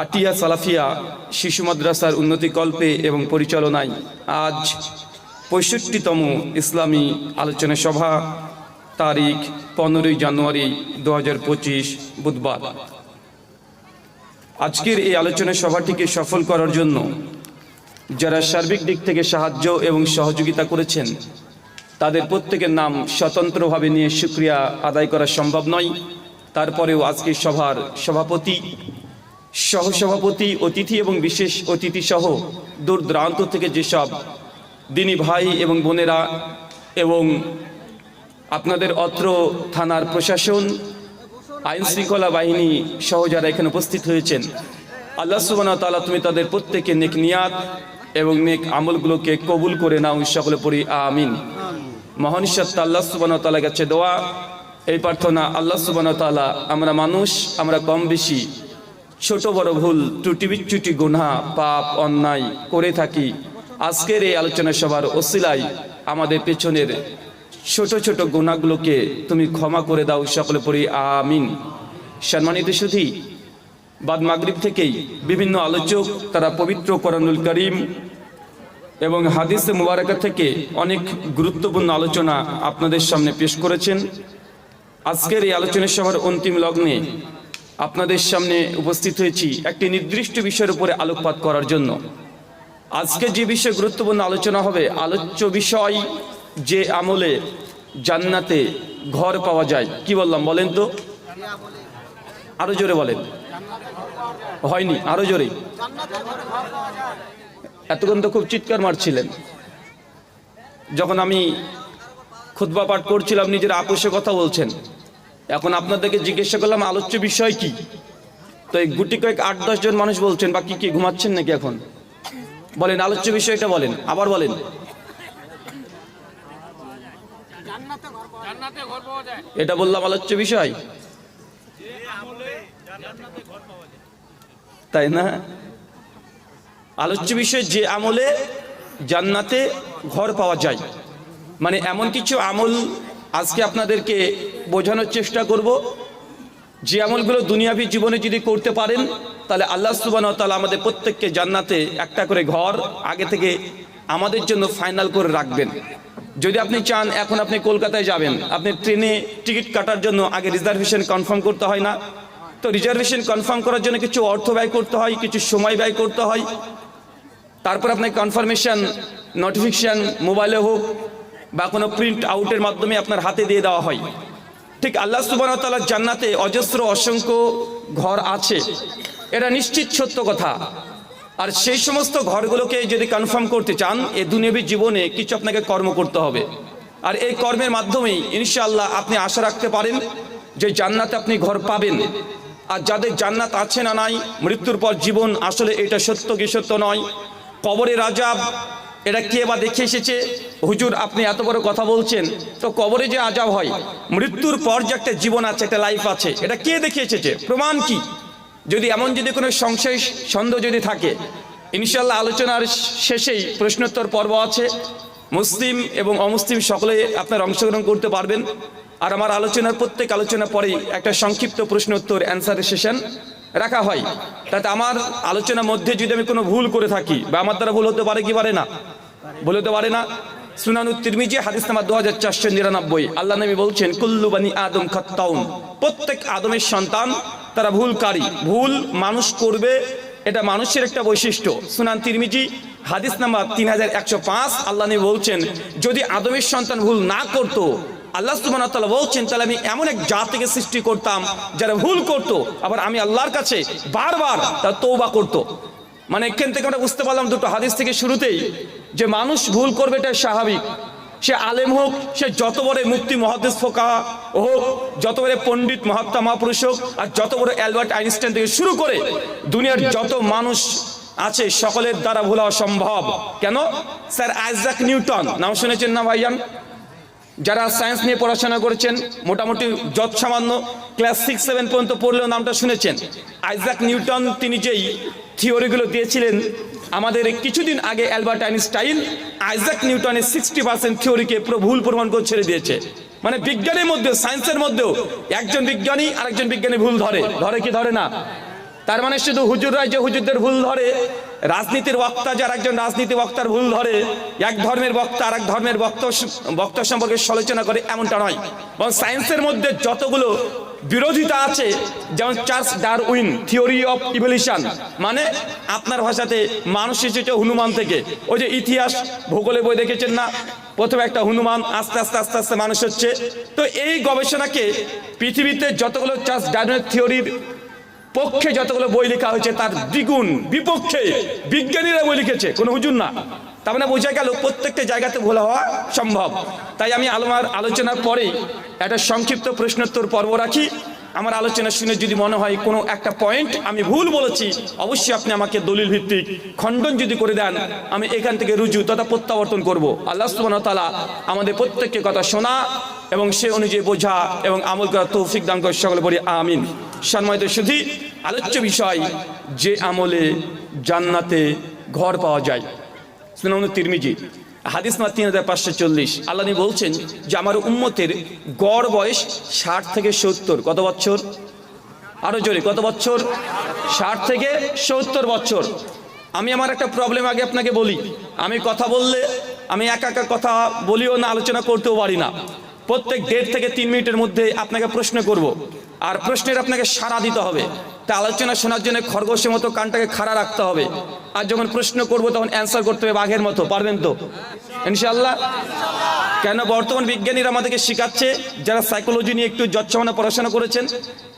আটিয়া সালাফিয়া শিশু মাদ্রাসার উন্নতিকল্পে এবং পরিচালনায় আজ পঁয়ষট্টিতম ইসলামী আলোচনা সভা, তারিখ পনেরোই জানুয়ারি দু হাজার পঁচিশ বুধবার। আজকের এই আলোচনা সভাটিকে সফল করার জন্য যারা সার্বিক দিক থেকে সাহায্য এবং সহযোগিতা করেছেন, তাদের প্রত্যেকের নাম স্বতন্ত্রভাবে নিয়ে সুক্রিয়া আদায় করা সম্ভব নয়। তারপরেও আজকের সভার সভাপতি সহসভাপতি, অতিথি এবং বিশেষ অতিথি সহ দূর দূরান্ত থেকে যেসব দিনী ভাই এবং বোনেরা এবং আপনাদের অত্র থানার প্রশাসন, আইন শৃঙ্খলা বাহিনী সহ যারা এখানে উপস্থিত হয়েছেন, আল্লাহ সুবানা তালা তুমি তাদের প্রত্যেকে নেক নিয়াত এবং নেক আমলগুলোকে কবুল করে নাও সকলে পড়ি, আমিন। মহান সত্তা আল্লাহ সুবান তালা কাছে দোয়া, এই প্রার্থনা আল্লাহ সুবান তালা আমরা মানুষ, আমরা কম বেশি ছোট বড় ভুল, ত্রুটি বিচ্যুটি গুনা পাপ, অন্যায় করে থাকি। আজকের এই আলোচনা সভার ওসিলায় আমাদের পেছনের ছোট ছোট গুণাগুলোকে তুমি ক্ষমা করে দাও, সকলে পড়ি, আমিন। সম্মানিত সুধী, বাদ মাগরিব থেকেই বিভিন্ন আলোচক, তারা পবিত্র করানুল করিম এবং হাদিস মুবারকা থেকে অনেক গুরুত্বপূর্ণ আলোচনা আপনাদের সামনে পেশ করেছেন। আজকের এই আলোচনা সভার অন্তিম লগ্নে আপনাদের সামনে উপস্থিত হয়েছি একটি নির্দিষ্ট বিষয়ের উপরে আলোকপাত করার জন্য। আজকে যে বিষয়ে গুরুত্বপূর্ণ আলোচনা হবে, আলোচ্য বিষয় যে আমলে জান্নাতে ঘর পাওয়া যায়। কি বললাম বলেন তো? আরও জোরে বলেন। হয়নি, আরও জোরে। এতক্ষণ তো খুব চিৎকার মারছিলেন। যখন আমি খুতবা পাঠ করছিলাম, নিজের আপোষে কথা বলছেন। এখন আপনাদেরকে জিজ্ঞাসা করলাম, আলোচ্য বিষয় কি? তো এই গুটি কয়েক আট, দশ জন মানুষ বলছেন বা কি কি ঘুমাচ্ছেন নাকি এখন? বলেন, আলোচ্য বিষয়টা বলেন, আবার বলেন। এটা বললাম আলোচ্য বিষয়? তাই না? আলোচ্য বিষয়, যে আমলে জান্নাতে ঘর পাওয়া যায়। মানে এমন কিছু আমল আজকে আপনাদেরকে বোঝানোর চেষ্টা করব যে আমলগুলো দুনিয়াবী জীবনে যদি করতে পারেন, তাহলে আল্লাহ সুবান তালা আমাদের প্রত্যেককে জান্নাতে একটা করে ঘর আগে থেকে আমাদের জন্য ফাইনাল করে রাখবেন। যদি আপনি চান এখন আপনি কলকাতায় যাবেন, আপনি ট্রেনে টিকিট কাটার জন্য আগে রিজার্ভেশন কনফার্ম করতে হয় না। তো রিজার্ভেশন কনফার্ম করার জন্য কিছু অর্থ ব্যয় করতে হয়, কিছু সময় ব্যয় করতে হয়। তারপর আপনার কনফার্মেশন, নোটিফিকেশান, মোবাইলে হোক বা কোনো প্রিন্ট আউটের মাধ্যমে আপনার হাতে দিয়ে দেওয়া হয়। ঠিক আল্লাহ সুবাহ তালার জান্নাতে অজস্র অসংখ্য ঘর আছে। এটা নিশ্চিত সত্য কথা। আর সেই সমস্ত ঘরগুলোকে যদি কনফার্ম করতে চান, এ দুনিয়াবী জীবনে কিছু আপনাকে কর্ম করতে হবে। আর এই কর্মের মাধ্যমেই ইনশাআল্লাহ আপনি আশা রাখতে পারেন যে জান্নাতে আপনি ঘর পাবেন। আর যাদের জান্নাত আছে না নাই, মৃত্যুর পর জীবন আসলে এটা সত্য কি সত্য নয়? কবরের আজাব এটা কে বা দেখে এসেছে? হুজুর, আপনি এত বড় কথা বলছেন, তো কবরে যে আজাব হয়, মৃত্যুর পর যে একটা জীবন আছে, একটা লাইফ আছে, এটা কে দেখে এসেছে? প্রমাণ কি? যদি এমন যদি কোনো সংশয়, সন্দেহ যদি থাকে ইনশাল্লাহ আলোচনার শেষেই প্রশ্নোত্তর পর্ব আছে। মুসলিম এবং অমুসলিম সকলে আপনার অংশগ্রহণ করতে পারবেন। আর আমার আলোচনার, প্রত্যেক আলোচনা পরেই একটা সংক্ষিপ্ত প্রশ্নোত্তর অ্যান্সারের সেশন রাখা হয়। তাতে আমার আলোচনার মধ্যে যদি আমি কোনো ভুল করে থাকি, বা আমার দ্বারা ভুল হতে পারে কি পারে না? ভুল হতে পারে না? তিরমিজি, হাদিস নাম্বার দু হাজার চারশো নিরানব্বই। আল্লাহ বলছেন, কুল্লু বানি আদম প্রত্যেক আদমের সন্তান তারা ভুলকারী। ভুল মানুষ করবে, এটা মানুষের একটা বৈশিষ্ট্য। সুনান তিরমিজি, হাদিস নাম্বার তিন হাজার একশো পাঁচ, আল্লাহ বলছেন, যদি আদমের সন্তান ভুল না করতো আল্লাহ তাআলা বলছেন, তাহলে আমি এমন এক জাতিকে সৃষ্টি করতাম যারা ভুল করত, আবার আমি আল্লাহর কাছে বারবার তার তৌবা করতো। মানে এখান থেকে আমরা বুঝতে পারলাম দুটো হাদিস থেকে শুরুতেই যে মানুষ ভুল করবে এটা স্বাভাবিক। সে আলেম হোক, সে যত বড় মুক্তি মহাদেশ ফোকা হোক, যত বড় পণ্ডিত মহাত্মা মহাপুরুষ হোক, আর যত বড় অ্যালবার্ট আইনস্টাইন থেকে শুরু করে দুনিয়ার যত মানুষ আছে, সকলের দ্বারা ভুল হওয়া সম্ভব। কেন? স্যার আইজাক নিউটন, নাম শুনেছেন না ভাইয়ান যারা সায়েন্স নিয়ে পড়াশোনা করেছেন, মোটামুটি যত সামান্য ক্লাস সিক্স, সেভেন পর্যন্ত পড়লেও নামটা শুনেছেন। আইজাক নিউটন তিনি যেই থিওরিগুলো দিয়েছিলেন, আমাদের কিছুদিন আগে অ্যালবার্ট আইনস্টাইন আইজাক নিউটনের সিক্সটি পার্সেন্ট থিওরিকে পুরো ভুল প্রমাণ করে ছেড়ে দিয়েছে। মানে বিজ্ঞানের মধ্যে, সায়েন্সের মধ্যেও একজন বিজ্ঞানী আরেকজন বিজ্ঞানী ভুল ধরে। ধরে কি ধরে না? তার মানে শুধু হুজুররাই যে হুজুরদের ভুল ধরে রাজনীতির বক্তা যারা একজন রাজনীতি বক্তার ভুল ধরে, এক ধর্মের বক্তা আর এক ধর্মের বক্ত বক্তা সম্পর্কে সমালোচনা করে এমনটা নয়। এবং সায়েন্সের মধ্যে যতগুলো বিরোধিতা আছে, যেমন Charles Darwin, theory of evolution মানে আপনার ভাষাতে মানুষ এসেছে হনুমান থেকে। ওই যে ইতিহাস, ভূগোলে বই দেখেছেন না? প্রথমে একটা হনুমান, আস্তে আস্তে আস্তে আস্তে মানুষ হচ্ছে। তো এই গবেষণাকে পৃথিবীতে যতগুলো চার্লস ডারউইনের থিওরির পক্ষে যতগুলো বই লেখা হয়েছে, তার দ্বিগুণ বিপক্ষে বিজ্ঞানীরা বই লিখেছে। কোনো হুজুর না। তার মানে বোঝা গেল প্রত্যেকটা জায়গাতে ভুল হওয়া সম্ভব। তাই আমি আলমার আলোচনার পরেই একটা সংক্ষিপ্ত প্রশ্নোত্তর পর্ব রাখি। আমার আলোচনা শুনে যদি মনে হয় কোনো একটা পয়েন্ট আমি ভুল বলেছি, অবশ্যই আপনি আমাকে দলিল ভিত্তিক খণ্ডন যদি করে দেন, আমি এখান থেকে রুজু তথা প্রত্যাবর্তন করব। আল্লাহ তাআলা আমাদের প্রত্যেককে কথা শোনা এবং সে অনুযায়ী বোঝা এবং আমল করা তৌফিক দান করে সকলে বলি, আমিন। সম্মানিত শুধু আলোচ্য বিষয়, যে আমলে জান্নাতে ঘর পাওয়া যায়। তিরমিজি। হাদিস মা তিন হাজার পাঁচশো চল্লিশ। আল্লাহ বলছেন যে, আমার উম্মতের গড় বয়স ষাট থেকে সত্তর। কত বছর? আরও জোরে, কত বছর? ষাট থেকে সত্তর বছর। আমি আমার একটা প্রবলেম আগে আপনাকে বলি। আমি কথা বললে, আমি একা একা কথা বলিও না, আলোচনা করতেও পারি না। প্রত্যেক দেড় থেকে তিন মিনিটের মধ্যে আপনাকে প্রশ্ন করব। আর প্রশ্নের আপনাকে সাড়া দিতে হবে। তা আলোচনা শোনার জন্য খরগোশের মতো কানটাকে খাড়া রাখতে হবে। আর যখন প্রশ্ন করব, তখন অ্যান্সার করতে হবে বাঘের মতো, পারবেন তো? ইনশাল্লাহ কেন বর্তমান বিজ্ঞানীরা আমাদেরকে শেখাচ্ছে, যারা সাইকোলজি নিয়ে একটু যচ্ছমানা পড়াশোনা করেছেন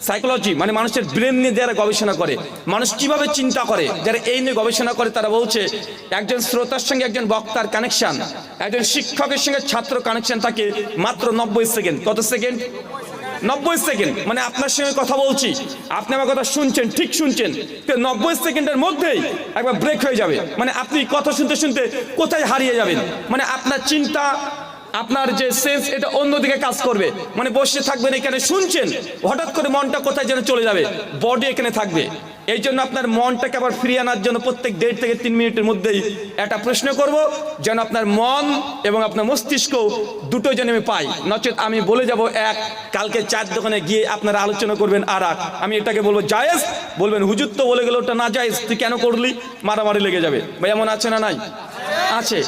সাইকোলজি মানে মানুষের ব্রেন নিয়ে যারা গবেষণা করে, মানুষ কীভাবে চিন্তা করে, যারা এই নিয়ে গবেষণা করে, তারা বলছে, একজন শ্রোতার সঙ্গে একজন বক্তার কানেকশন একজন শিক্ষকের সঙ্গে ছাত্র কানেকশন থাকে মাত্র নব্বই সেকেন্ড। কত সেকেন্ড? নব্বই সেকেন্ড। মানে আপনার সঙ্গে কথা বলছি। আপনি আমার কথা শুনছেন, ঠিক শুনছেন। তো নব্বই সেকেন্ডের মধ্যেই একবার ব্রেক হয়ে যাবে। মানে আপনি কথা শুনতে শুনতে কোথায় হারিয়ে যাবেন? মানে আপনার চিন্তা, আপনার যে সেন্স এটা অন্যদিকে কাজ করবে। মানে বসে থাকবেন এখানে, শুনছেন। হঠাৎ করে মনটা কোথায় যেন চলে যাবে। বডি এখানে থাকবে। এই জন্য আপনার মনটাকে আবার ফিরিয়ে আনার জন্য প্রত্যেক দেড় থেকে তিন মিনিটের মধ্যেই একটা প্রশ্ন করব, যেন আপনার মন এবং আপনার মস্তিষ্ক দুটো যেন আমি পাই। নচেত আমি বলে যাব, এক, কালকে চার দোকানে গিয়ে আপনারা আলোচনা করবেন, আর এক, আমি এটাকে বলব জায়েজ। বলবেন, হুজুর, তো বলে গেল ওটা না জায়েজ, তুই কেন করলি? মারামারি লেগে যাবে। ভাই, এমন আছে না নাই? আছে।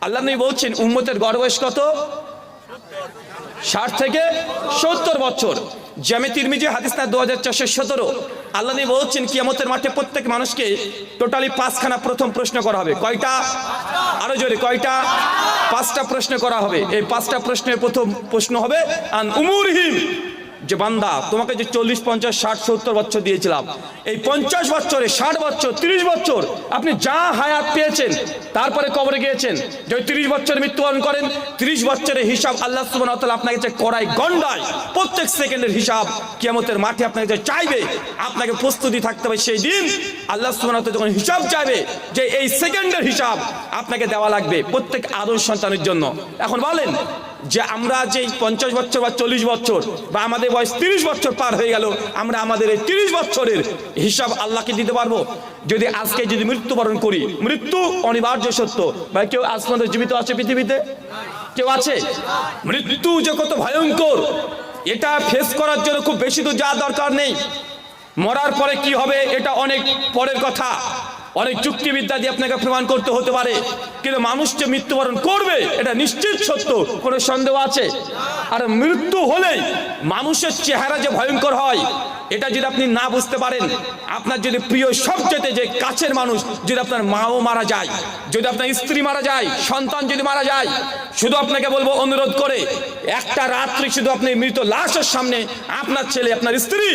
আল্লাহ নবী বলছেন, উম্মতের গড় বয়স কত? ষাট থেকে সত্তর বছর। জামে তিরমিজি, হাদিস না দু হাজার চারশো সতেরো। আল্লাহ বলছেন, কিয়ামতের মাঠে প্রত্যেক মানুষকে টোটালি পাঁচখানা প্রথম প্রশ্ন করা হবে। কয়টা? আরও জোরে, কয়টা? পাঁচটা প্রশ্ন করা হবে। এই পাঁচটা প্রশ্নের প্রথম প্রশ্ন হবে, আন উমুরহিম। যে বান্দা, তোমাকে যে চল্লিশ, পঞ্চাশ, ষাট, সত্তর বছর দিয়েছিলাম, এই পঞ্চাশ বছরে, ষাট বছর, তিরিশ বছর আপনি যা হায়াত পেয়েছেন, তারপরে কবরে গিয়েছেন যে তিরিশ বছর মৃত্যুবরণ করেন, তিরিশ বছরের হিসাব আল্লাহ সুবাহ আপনাকে যে করাই গন্ডায়, প্রত্যেক সেকেন্ডের হিসাব কিয়ামতের মাঠে আপনাকে যে চাইবে, আপনাকে প্রস্তুতি থাকতে হবে সেই দিন আল্লাহ সুবাহ যখন হিসাব চাইবে যে এই সেকেন্ডের হিসাব আপনাকে দেওয়া লাগবে প্রত্যেক আদর সন্তানের জন্য। এখন বলেন যে আমরা যে পঞ্চাশ বছর বা চল্লিশ বছর বা আমাদের বয়স তিরিশ বছর পার হয়ে গেল, আমরা আমাদের এই তিরিশ বছরের হিসাব আল্লাহকে দিতে পারব। যদি আজকে যদি মৃত্যুবরণ করি, মৃত্যু অনিবার্য সত্য। বা কেউ আজ পর্যন্ত জীবিত আছে পৃথিবীতে? কেউ আছে? মৃত্যু যে কত ভয়ঙ্কর, এটা ফেস করার জন্য খুব বেশি তো যা দরকার নেই। মরার পরে কি হবে, এটা অনেক পরের কথা। অনেক যুক্তিবিদ্যা দিয়ে আপনাকে প্রমাণ করতে হতে পারে। কিন্তু মানুষ যে মৃত্যুবরণ করবে, এটা নিশ্চিত সত্য, কোনো সন্দেহ আছে? আর মৃত্যু হলেই মানুষের চেহারা যে ভয়ঙ্কর হয় এটা যদি আপনি না বুঝতে পারেন, আপনার যদি প্রিয় সবচেয়ে যে কাছের মানুষ, যদি আপনার মাও মারা যায়, যদি আপনার স্ত্রী মারা যায়, সন্তান যদি মারা যায়, শুধু আপনাকে বলব অনুরোধ করে, একটা রাত্রি শুধু আপনি মৃত লাশের সামনে, আপনার ছেলে, আপনার স্ত্রী,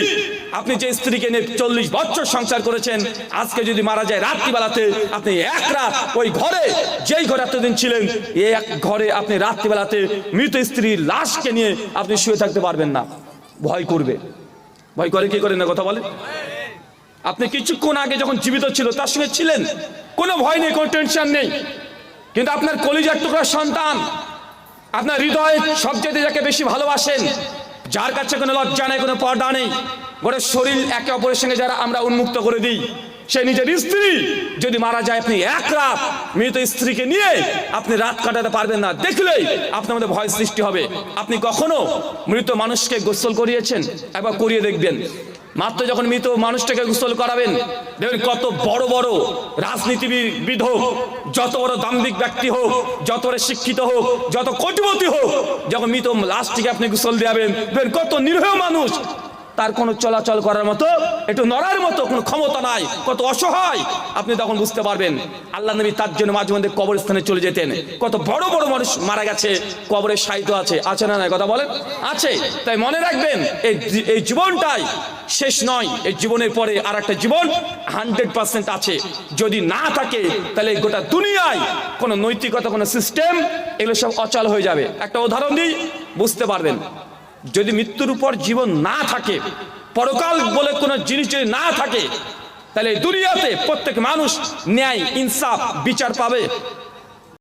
আপনি যে স্ত্রীকে নিয়ে চল্লিশ বছর সংসার করেছেন, আজকে যদি মারা যায় রাত্রিবেলাতে, আপনি এক রাত ওই ঘরে, যেই ঘরে এতদিন ছিলেন, এক ঘরে আপনি রাত্রিবেলাতে মৃত স্ত্রীর লাশকে নিয়ে আপনি শুয়ে থাকতে পারবেন না। ভয় করবে। ভয় করে কি করে না কথা বলে? আপনি কিছুক্ষণ আগে যখন জীবিত ছিল, তার সঙ্গে ছিলেন। কোনো ভয় নেই, কোনো টেনশন নেই। কিন্তু আপনার কলিজার টুকরা সন্তান, আপনার হৃদয়ে সবচেয়ে যাকে বেশি ভালোবাসেন, যার কাছে কোনো লজ্জা নেই, কোনো পর্দা নেই, গোটা শরীর একে অপরের সঙ্গে যারা আমরা উন্মুক্ত করে দিই সে নিজের স্ত্রী। যদি মারা যায় আপনি এক রাত মৃত স্ত্রীকে নিয়ে আপনি রাত কাটাতে পারবেন না। দেখলেই আপনার মধ্যে ভয় সৃষ্টি হবে। আপনি কখনো মৃত মানুষকে গোসল করিয়েছেন? একবার করিয়ে দেখবেন। মাত্র যখন মৃত মানুষটাকে গোসল করাবেন, দেখবেন কত বড় বড় রাজনীতিবিদ হোক যত বড় দাম্ভিক ব্যক্তি হোক, যত বড় শিক্ষিত হোক, যত কোটিপতি হোক, যখন মৃত লাশটিকে আপনি গোসল দেবেন দেখবেন কত নিরীহ মানুষ তার কোনো চলাচল করার মতো, একটু নড়ার মতো কোনো ক্ষমতা নাই, কত অসহায়। আপনি তখন বুঝতে পারবেন, আল্লাহ নবী তার জন্য মাঝে মধ্যে কবরস্থানে চলে যেতেন। কত বড় বড় মানুষ মারা গেছে, কবরে সাহিত্য আছে আছে না নাই, কথা বলেন? আছে। তাই মনে রাখবেন, এই এই জীবনটাই শেষ নয়, এই জীবনের পরে আর একটা জীবন হান্ড্রেড পার্সেন্ট আছে। যদি না থাকে, তাহলে গোটা দুনিয়ায় কোনো নৈতিকতা, কোনো সিস্টেম, এগুলো সব অচল হয়ে যাবে। একটা উদাহরণ দিই, বুঝতে পারবেন। যদি মৃত্যুর উপর জীবন না থাকে, পরকাল বলে কোনো জিনিস যদি না থাকে, তাহলে দুনিয়াতে প্রত্যেক মানুষ ন্যায়, ইনসাফ, বিচার পাবে।